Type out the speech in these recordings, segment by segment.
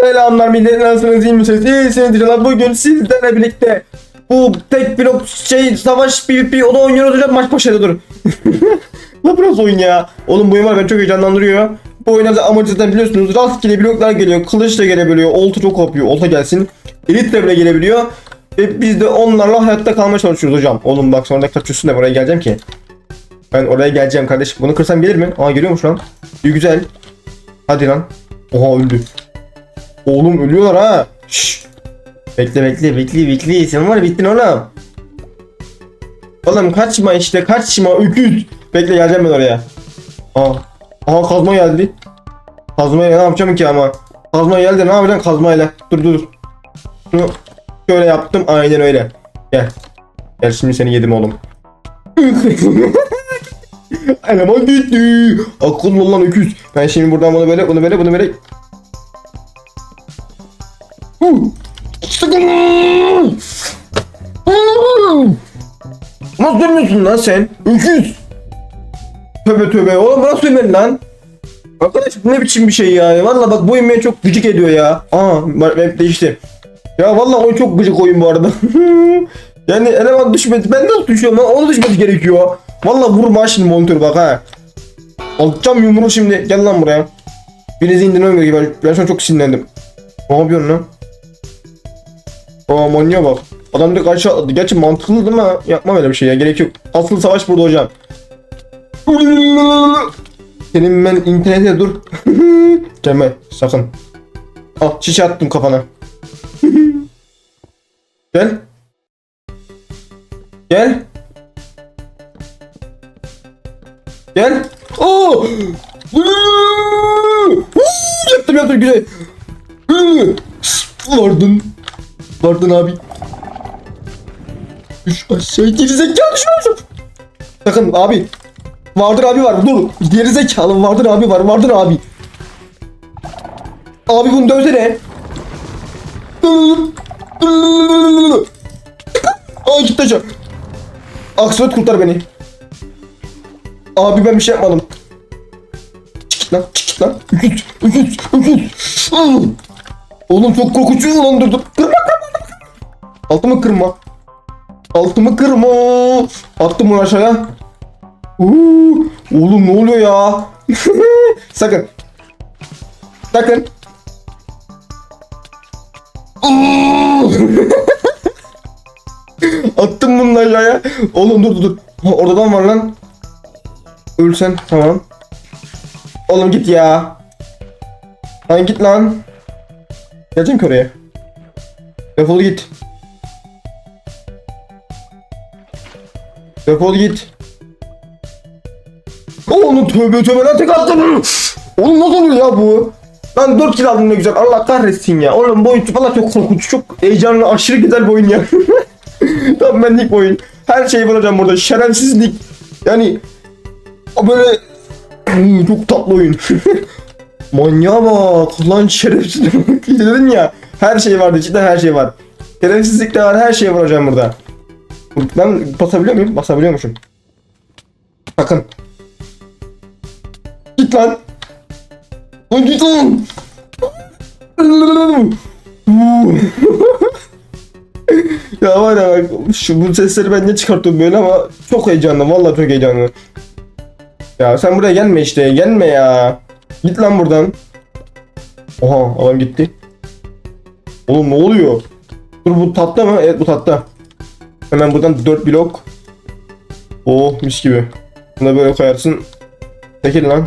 Selamlar millet nasılsınız iyi misiniz? İyisiniz inşallah bugün sizlerle birlikte bu tek blok şey savaş PvP o da oynuyoruz hocam maç başladı dur. ne biraz oyun ya. Oğlum bu oyun var beni çok heyecanlandırıyor. Bu oyunda amacı zaten biliyorsunuz rastgele bloklar geliyor. Kılıç da gelebiliyor. Olta çok yapıyor. Olta gelsin. Elit de bile gelebiliyor. Ve biz de onlarla hayatta kalmaya çalışıyoruz hocam. Oğlum bak sonra da kaçıyorsun da buraya geleceğim ki. Ben oraya geleceğim kardeşim. Bunu kırsam gelir mi? Aa geliyormuş lan. İyi güzel. Hadi lan. Oha öldü. Oğlum ölüyorlar ha. Şşş. Bekle bekle bekle bekle. Sen var ya bittin oğlum. Oğlum kaçma işte kaçma öküz. Bekle geleceğim ben oraya. Aa. Aha kazma geldi. Kazmaya ne yapacağım ki ama. Kazma geldi ne yapacaksın kazmayla. Dur dur. Şunu şöyle yaptım aynen öyle. Gel. Gel şimdi seni yedim oğlum. Eleman gitti. Akıllı olan öküz. Ben şimdi buradan bunu böyle bunu böyle bunu böyle Nasıl dönüyorsun lan sen? Öküz. Tövbe tövbe. Oğlum nasıl dönmedin lan? Arkadaş bu ne biçim bir şey ya. Valla bak bu oyun beni çok gıcık ediyor ya. Aa map değişti. Ya valla oyun çok gıcık oyun bu arada. yani eleman düşmedi. Ben nasıl düşüyorum lan? Onu düşmesi gerekiyor. Valla vurma şimdi monitör bak ha. Alacağım yumruğu şimdi. Gel lan buraya. Birinizi indirmem gerekiyor. Ben, ben şu an çok sinirlendim. Ne yapıyorsun lan? Aa manyağa bak. Adam da karşı atladı. Gerçi mantıklı değil mi? Yapmam öyle bir şey ya. Gerek yok. Asıl savaş burada hocam. Senin ben internete dur. Gelme sakın. Al şişe attım kafana. Gel. Gel. Gel. Oo! yaptım yaptım güzel. Vardın. Vardın abi. Düş aşağı gerizekalı düşmüyorsun. Sakın abi. Vardır abi var dur. Gerizekalı vardır abi var vardır abi. Abi bunu dövsene. Aa gitti aşağı. Aksiyot kurtar beni. Abi ben bir şey yapmadım. Çık lan çık lan. Öküz öküz öküz. Oğlum çok korkutucu lan dur dur. Kırma kırma kırma. Altımı kırma. Altımı kırma. Attım bunu aşağıya. Uuu, oğlum ne oluyor ya? Sakın. Sakın. Attım bunu aşağıya. Oğlum dur dur dur. Ha, orada adam var lan. Ölsen tamam. Oğlum git ya. Lan git lan. Geleceğim ki oraya. Defol git. Defol git. Oğlum tövbe tövbe lan tek attım. Oğlum nasıl oluyor ya bu? Ben 4 kill aldım ne güzel. Allah kahretsin ya. Oğlum bu oyun valla çok korkunç. Çok heyecanlı. Aşırı güzel bir oyun ya. Tam benlik oyun. Her şeyi bulacağım burada. Şerefsizlik. Yani böyle Hmm, çok tatlı oyun. Manyağa bak. Lan şerefsiz. Dedin ya. Her şey vardı. Cidden her şey var. Şerefsizlik de var. Her şey var burada. Ben basabiliyor muyum? Basabiliyormuşum. Sakın. Git lan. Lan git lan. ya var ya bak şu bu sesleri ben ne çıkartıyorum böyle ama çok heyecanlı vallahi çok heyecanlı. Ya sen buraya gelme işte gelme ya. Git lan buradan. Oha adam gitti. Oğlum ne oluyor? Dur bu tatlı mı? Evet bu tatlı. Hemen buradan 4 blok. Oh mis gibi. Bunu da böyle koyarsın. Çekil lan.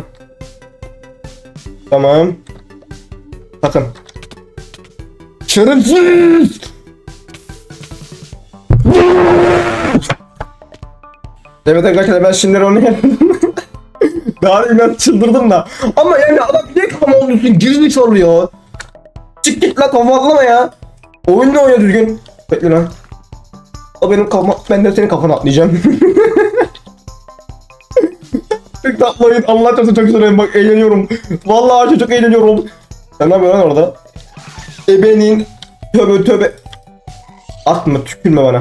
Tamam. Sakın. Şerefsiz! Evet arkadaşlar ben şimdi onu Daha inan çıldırdım da. Ama yani adam niye tam oluyorsun? Gizli çalıyor. Çık git lan kafallama ya. Oyun ne oynuyor düzgün? Bekle lan. O benim kafama, ben de senin kafana atlayacağım. Çok tatlı oyun. Allah çarpsın çok güzel. Bak eğleniyorum. Vallahi çok eğleniyorum. Sen ne yapıyorsun orada? Ebenin tövbe tövbe. Atma tükürme bana.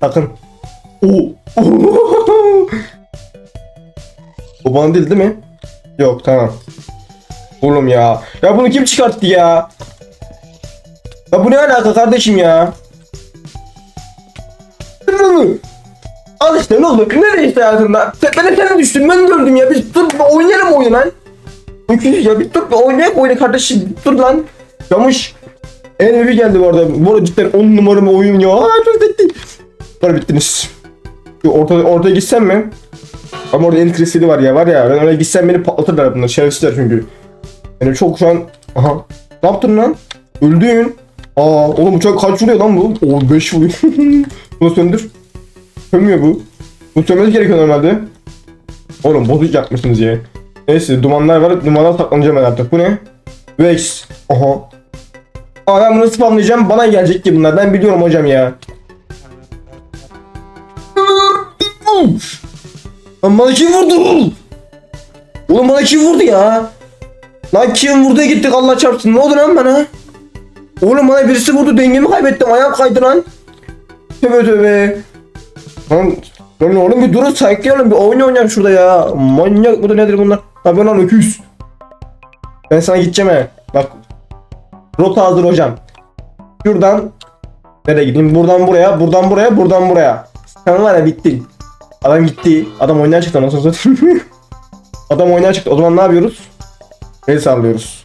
Sakın. Oo. O bana değil değil mi? Yok tamam. Oğlum ya. Ya bunu kim çıkarttı ya? Ya bu ne alaka kardeşim ya? Al işte ne olur. Ne değişti hayatında? Sen- Ben de sen düştüm. Ben de öldüm ya. Biz dur oynayalım oyunu lan. Ya bir dur oynayalım oyunu kardeşim. Dur lan. Yamış. En evi geldi bu arada. Bu arada cidden 10 numara bir oyun ya. Aa çok bitti. Sonra bittiniz. Orta, ortaya gitsem mi? Ama orada el kristali var ya var ya. Ben oraya gitsem beni patlatırlar bunlar. Şerefsizler çünkü. Yani çok şu an... Aha. Ne yaptın lan? Öldün. Aa oğlum uçak kaç vuruyor lan bu? Oo 5 vuruyor. Bunu söndür. Sönmüyor bu. Bu sönmesi gerekiyor normalde. Oğlum bozuk yapmışsınız ya. Neyse dumanlar var. Dumanlar saklanacağım ben artık. Bu ne? Vex. Aha. Aa ben bunu spamlayacağım. Bana gelecek ki bunlar. Ben biliyorum hocam ya. Lan bana kim vurdu? Oğlum bana kim vurdu ya? Lan kim vurdu gittik Allah çarpsın. Ne oldu lan bana? Oğlum bana birisi vurdu dengemi kaybettim. Ayağım kaydı lan. Tövbe tövbe. Lan, lan oğlum bir durun olun bir oyun oynayalım şurada ya. Manyak bu da nedir bunlar? Ben lan öküz. Ben sana gideceğim he. Bak. Rota hazır hocam. Şuradan nereye gideyim? Buradan buraya, buradan buraya, buradan buraya. Sen var ya bittin. Adam gitti. Adam oyundan çıktı nasıl satayım. Adam oyundan çıktı. O zaman ne yapıyoruz? El sallıyoruz.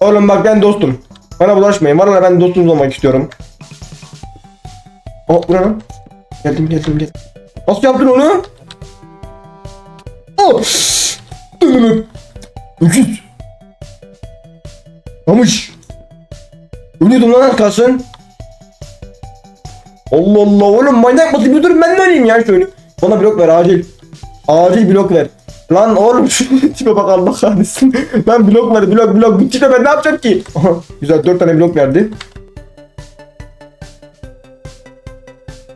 Oğlum bak ben dostum. Bana bulaşmayın. Valla ben dostunuz olmak istiyorum. Oh bu? Geldim geldim geldim. Nasıl yaptın onu? Oh! Öküz. Kamış. Ölüyordum lan az kalsın. Allah Allah oğlum manyak mısın? Bir durun ben de öleyim ya şöyle. Bana blok ver acil. Acil blok ver. Lan oğlum şu tipe bak Allah kahretsin. Lan blok ver blok blok. Bu tipe ben ne yapacağım ki? Güzel 4 tane blok verdi.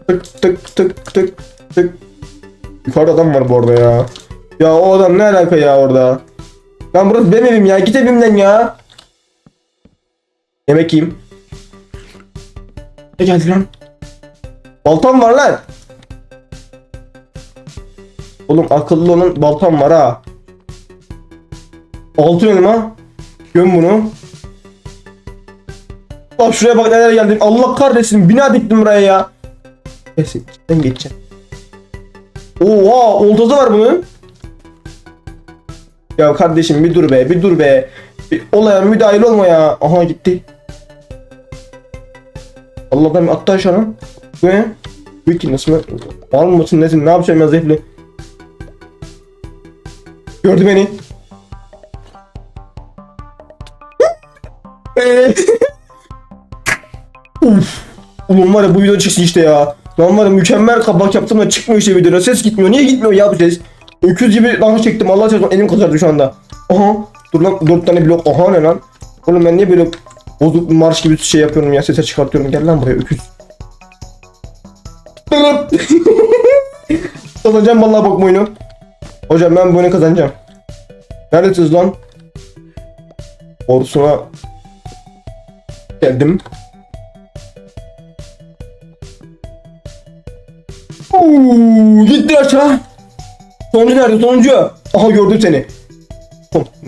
Tık tık tık tık tık. Yukarıda adam var bu arada ya. Ya o adam ne alaka ya orada? Lan burası benim evim ya. Git evimden ya. Yemek yiyeyim. Ne geldi lan? Baltam var lan. Oğlum akıllı olun baltam var ha. Altın elma. Göm bunu. Bak şuraya bak neler geldi. Allah kahretsin bina diktim buraya ya. Neyse ben geçeceğim. Oha oltası var bunun. Ya kardeşim bir dur be bir dur be. Bir olaya müdahil olma ya. Aha gitti. Allah'tan bir attı aşağı. Bu ne? Ki nasıl? Var mısın nesin? Ne yapacağım ya zevkli? Gördü beni. Eee. Uf. Ulan var ya bu video çıksın işte ya. Lan var ya mükemmel kabak yaptım da çıkmıyor işte videoda. Ses gitmiyor. Niye gitmiyor ya bu ses? Öküz gibi daha çektim. Allah çarpsın elim kızardı şu anda. Aha. Dur lan 4 tane blok. Aha ne lan? Oğlum ben niye böyle bozuk marş gibi şey yapıyorum ya sese çıkartıyorum. Gel lan buraya öküz. kazanacağım vallahi bak bu oyunu. Hocam ben bu oyunu kazanacağım. Neredesiniz lan? Ordusuna geldim. Oo, gitti aşağı. Sonuncu nerede sonuncu? Aha gördüm seni.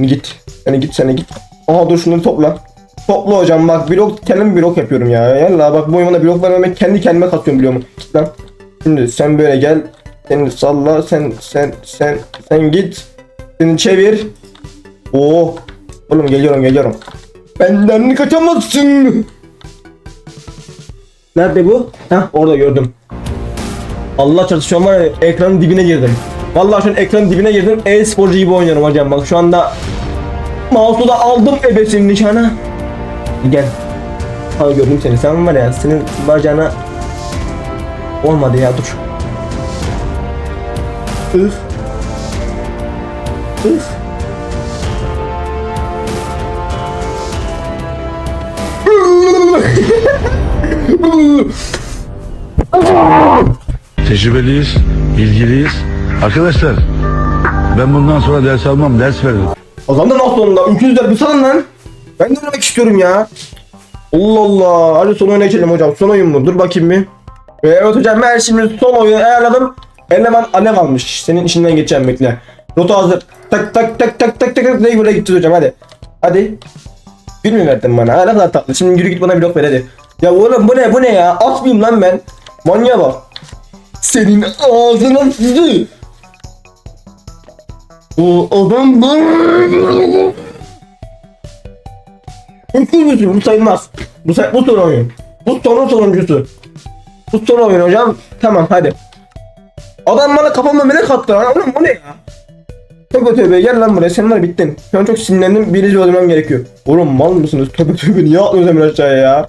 Git. Yani git sen de git. Aha dur şunları topla. Topla hocam bak blok kendim blok yapıyorum ya. Yalla bak bu oyuna blok vermemek kendi kendime katıyorum biliyor musun? Git lan. Şimdi sen böyle gel. Seni salla sen sen sen sen git. Seni çevir. Oo. Oğlum geliyorum geliyorum. Benden kaçamazsın. Nerede bu? Hah orada gördüm. Allah an var ya ekranın dibine girdim. Vallahi şu an ekranın dibine girdim. E-sporcu gibi oynuyorum hocam bak şu anda Mouse'u da aldım ebesinin nişana. Gel. Ha gördüm seni. Sen var ya senin bacağına olmadı ya dur. Üf. Üf. Tecrübeliyiz, bilgiliyiz. Arkadaşlar ben bundan sonra ders almam, ders veririm. Da nasıl sonunda? Ülküzler bir salın lan. Ben de oynamak istiyorum ya. Allah Allah. Hadi son oyuna geçelim hocam. Son oyun mu? Dur bakayım bir. Ee, Evet hocam ben şimdi son oyunu ayarladım. Eleman alev almış. Senin işinden geçeceğim bekle. Rota hazır. Tak tak tak tak tak tak tak. Göre gideceğiz hocam hadi. Hadi. Gül mü verdin bana? Ne kadar tatlı. Şimdi yürü git bana blok ver hadi. Ya oğlum bu ne bu ne ya? At mıyım lan ben? Manyağa bak. Senin ağzına sıçtı. O adam. Üçüncüsü bu sayılmaz. Bu, say bu son oyun. Bu sonun sonuncusu. Bu son oyun hocam. Tamam hadi. Adam bana kafama melek attı lan. Oğlum bu ne ya? Tövbe tövbe gel lan buraya sen var bittin. Şu an çok sinirlendim birinci öldürmem gerekiyor. Oğlum mal mısınız? Tövbe tövbe niye atlıyorsun hemen aşağıya ya?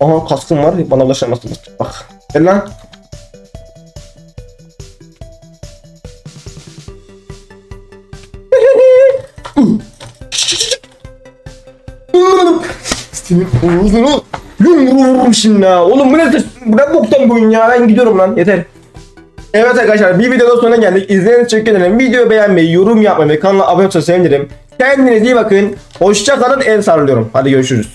Aha kaskım var bana ulaşamazsınız. Bak gel lan. Senin ağzını yumruğum şimdi ha. Oğlum bu ne, bu ne boktan bu oyun ya. Ben gidiyorum lan yeter. Evet arkadaşlar bir videodan sonra geldik. İzlediğiniz için teşekkür ederim. Videoyu beğenmeyi, yorum yapmayı ve kanala abone olmayı sevinirim. Kendinize iyi bakın. Hoşça kalın. El sarılıyorum. Hadi görüşürüz.